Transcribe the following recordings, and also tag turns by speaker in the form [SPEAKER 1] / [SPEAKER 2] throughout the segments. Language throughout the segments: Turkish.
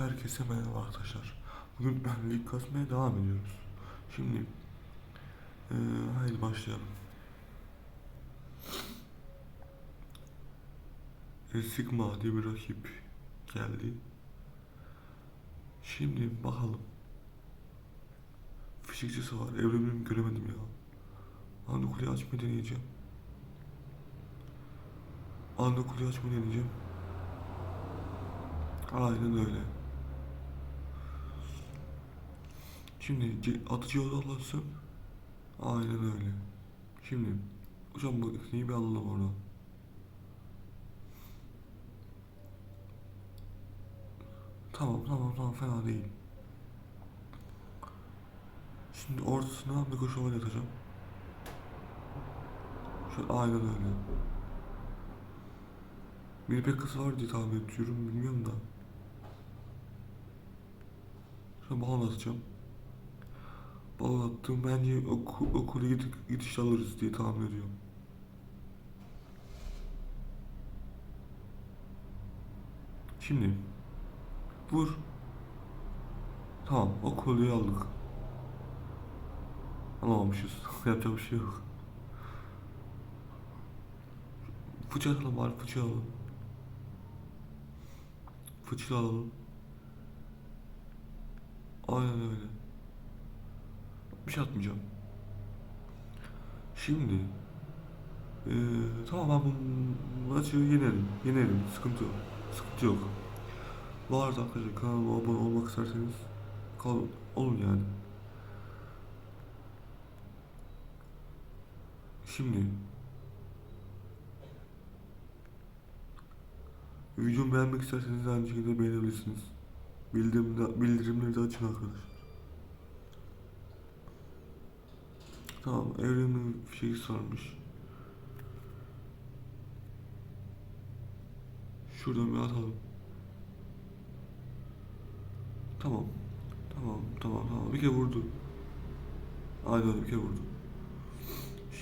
[SPEAKER 1] Herkese merhaba arkadaşlar. Bugün lig kasmaya devam ediyoruz. Şimdi eee haydi başlayalım. E, Sigma diye bir rakip geldi. Şimdi bakalım. Fişekçisi var. Evrenimi göremedim ya. Kuleyi açmayı deneyeceğim. Kuleyi açmayı deneyeceğim. Aynen öyle. Şimdi atıcıya odaklansın. Aynen öyle. Şimdi hocam bu ikneyi bir alalım oradan. Tamam tamam tamam fena değil. Şimdi ortasına bir koşu oynatacağım. Şöyle aynen öyle. Bir pekası var diye tahmin ediyorum bilmiyorum da. Şöyle balon atacağım. Balon attım bence oku, okula gidip gidiş alırız diye tahmin ediyorum. Şimdi vur. Tamam o aldık. Alamamışız. Yapacak bir şey yok. Fıçı alalım bari fıçı alalım. Fıçı alalım. Aynen öyle. Bir şey atmayacağım. Şimdi eee tamam ben bu maçı yenerim. Yenerim. Sıkıntı yok. Sıkıntı yok. Bu arada arkadaşlar kanalıma abone olmak isterseniz kal olun yani. Şimdi videomu beğenmek isterseniz aynı şekilde beğenebilirsiniz. Bildirimleri de açın arkadaşlar. Tamam, evrenin fişeği sarmış. Şuradan bir atalım. Tamam. Tamam, tamam, tamam. Bir kere vurdu. Aynen bir kere vurdu.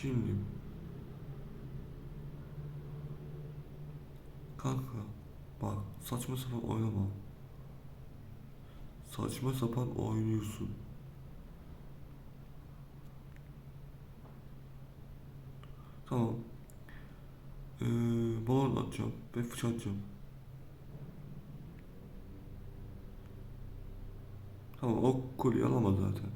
[SPEAKER 1] Şimdi. Kanka. Bak saçma sapan oynama. Saçma sapan oynuyorsun. Tamam. Ee, balon atacağım ve fıçı atacağım. Tamam o kolyeyi alamadı zaten.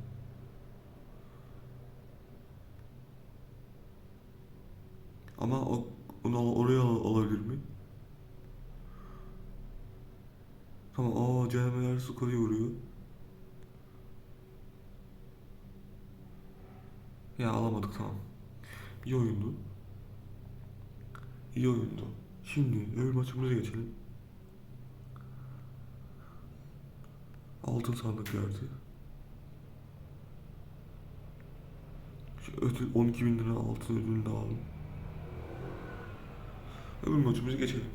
[SPEAKER 1] Ama o, onu oraya al- alabilir mi? Tamam o cehennem yarısı kolye vuruyor. Ya alamadık tamam. İyi oyundu. İyi oyundu. Şimdi öbür maçımıza geçelim. Altın sandık geldi. Şu ödül 12 bin lira altın ödülünü de aldım. Öbür maçımıza geçelim.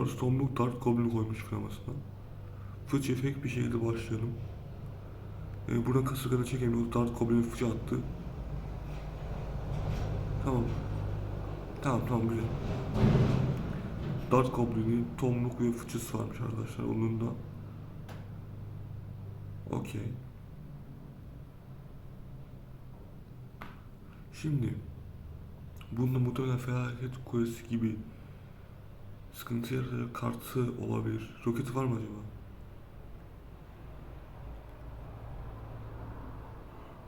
[SPEAKER 1] Arası tombuk dart goblin koymuş kremasına. Fıç efekt bir şekilde başlayalım. Ee, buradan kasırgada çekemiyoruz. Dart goblin fıçı attı. Tamam. Tamam tamam güzel. Dart Goblin'i, tomruk ve fıçısı varmış arkadaşlar. Onun da Okey. Şimdi bunda muhtemelen felaket kulesi gibi sıkıntı yaratacak kartı olabilir. Roketi var mı acaba?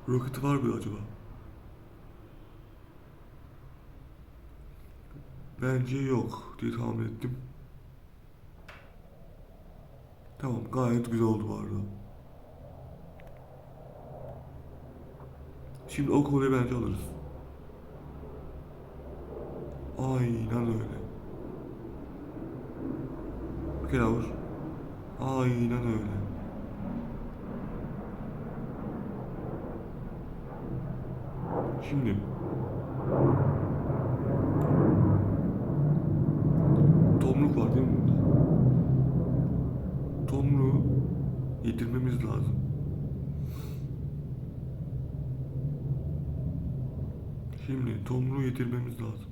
[SPEAKER 1] Roketi var mı acaba? Bence yok diye tahmin ettim. Tamam gayet güzel oldu bu arada. Şimdi o konuyu bence alırız. Aynen öyle. Bir kere vur. Aynen öyle. Şimdi Tomruk var değil mi burada? Tomruğu yedirmemiz lazım. Şimdi tomruğu yedirmemiz lazım.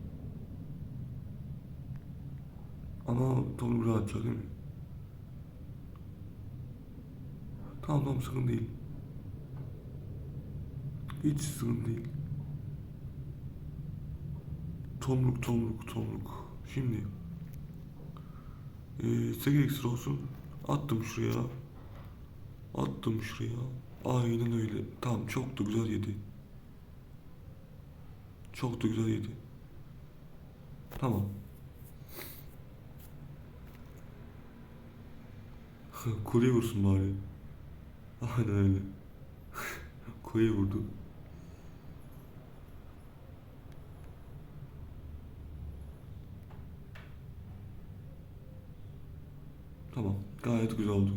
[SPEAKER 1] Ama Tomruk rahat atacak değil mi? Tamam tamam sıkıntı değil. Hiç sıkıntı değil. Tomruk tomruk tomruk. Şimdi ee, 8 ekstra olsun. Attım şuraya. Attım şuraya. Aynen öyle. Tamam çok da güzel yedi. Çok da güzel yedi. Tamam. Kuleye vursun bari. Aynen öyle. Kuleye vurdu. Tamam. Gayet güzel oldu.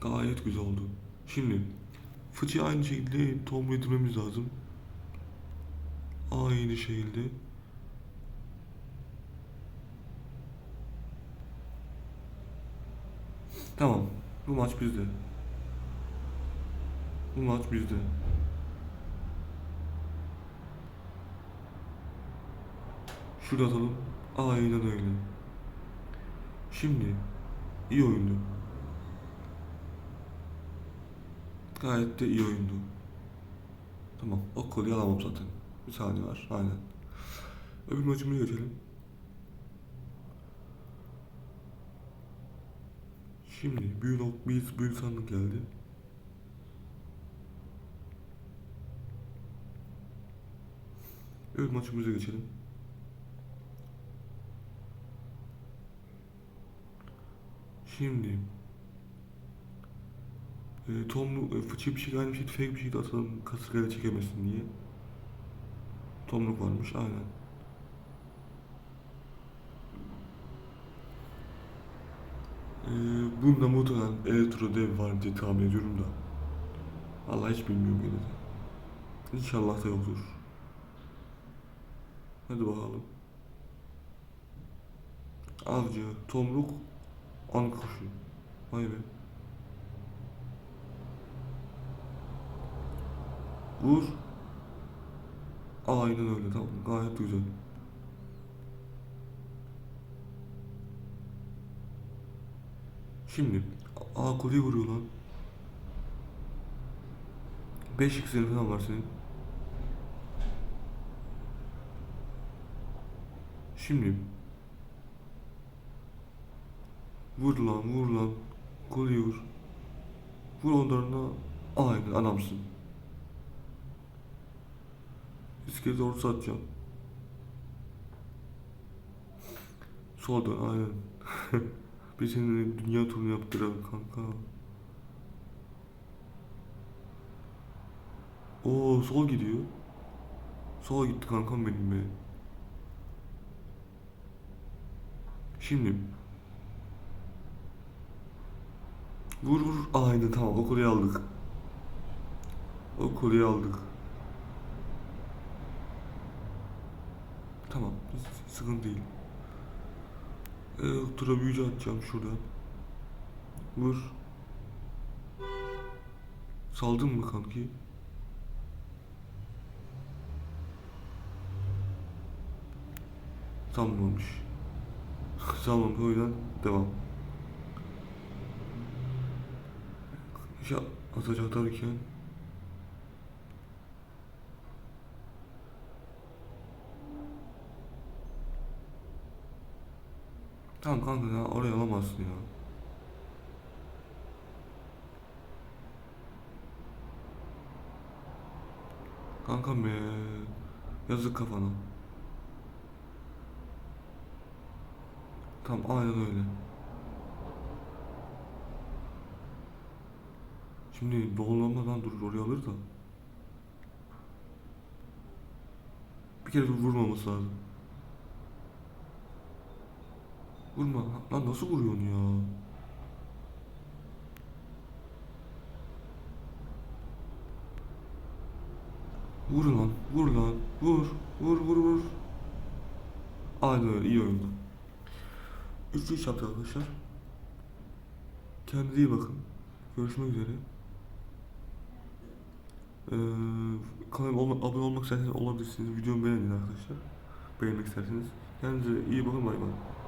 [SPEAKER 1] Gayet güzel oldu. Şimdi fıçı aynı şekilde tomru edilmemiz lazım. Aynı şekilde. Tamam. Bu maç bizde. Bu maç bizde. Şurada atalım. Aynen öyle. Şimdi iyi oyundu. Gayet de iyi oyundu. Tamam. O kolyeyi alamam zaten. Bir saniye var. Aynen. Öbür maçımıza geçelim. Şimdi büyük ok biz büyük sandık geldi. Öbür maçımıza geçelim. Şimdi e, Tomlu e, fıçı bir şey gelmiş fake bir şey de atalım kasırgayla çekemesin diye. Tomluk varmış aynen. Ee, bunda muhtemelen elektro dev var diye tahmin ediyorum da. Allah hiç bilmiyorum gene de. İnşallah da yoktur. Hadi bakalım. Avcı, tomruk, an kuşu. Vay be. Vur. Aynen öyle tamam gayet güzel. Şimdi A kolye vuruyor lan. 5 x'in falan var senin. Şimdi Vur lan vur lan. Kolye vur. Vur onlarına aynen adamsın. İskelet orta atacağım. Soldan aynen. Biz seninle dünya turunu yaptıralım kanka. Oo sol gidiyor. Sola gitti kankam benim be. Şimdi Vur vur. Aynen tamam o koleyi aldık. O koleyi aldık. Tamam sıkıntı değil. Ee, tura büyücü atacağım şuradan. Vur. Saldın mı kanki? Salmamış. Salmamış o yüzden devam. Ya atacak derken Tamam kanka ya oraya alamazsın ya. Kankam be. Yazık kafana. Tamam aynen öyle. Şimdi doğrulamadan durur oraya alır da. Bir kere vurmaması lazım. Vurma. Lan nasıl vuruyorsun ya? Vur lan. Vur lan. Vur. Vur vur vur. Aynen öyle. iyi oyundu. 3-3 yaptı arkadaşlar. Kendinize iyi bakın. Görüşmek üzere. Ee, kanalıma olma, abone olmak isterseniz olabilirsiniz. Videomu beğenin arkadaşlar. Beğenmek isterseniz. Kendinize iyi bakın. Bay bay.